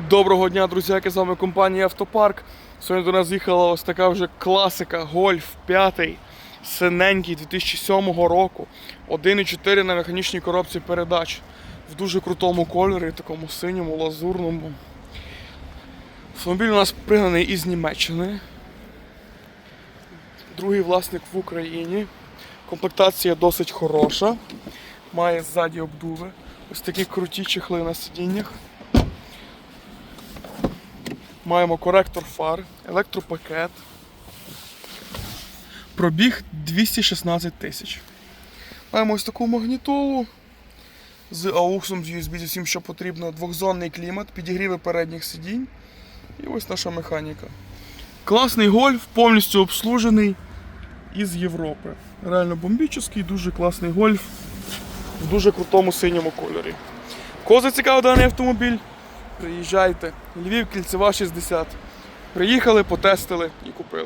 Доброго дня, друзяки, з вами компанія Автопарк. Сьогодні до нас їхала ось така вже класика Гольф 5, синенький 2007 року. 1,4 на механічній коробці передач. В дуже крутому кольорі, такому синьому, лазурному. Автомобіль у нас пригнаний із Німеччини. Другий власник в Україні. Комплектація досить хороша. Має ззаді обдуви. Ось такі круті чехли на сидіннях. Маємо коректор фар, електропакет. Пробіг 216 тисяч. Маємо ось таку магнітолу з ауксом, з USB, з усім, що потрібно. Двохзонний клімат, підігріви передніх сидінь. І ось наша механіка. Класний гольф, повністю обслужений із Європи. Реально бомбічний, дуже класний гольф в дуже крутому синьому кольорі. Кого зацікавив даний автомобіль? Приїжджайте. Львів, кільцева 60. Приїхали, потестили і купили.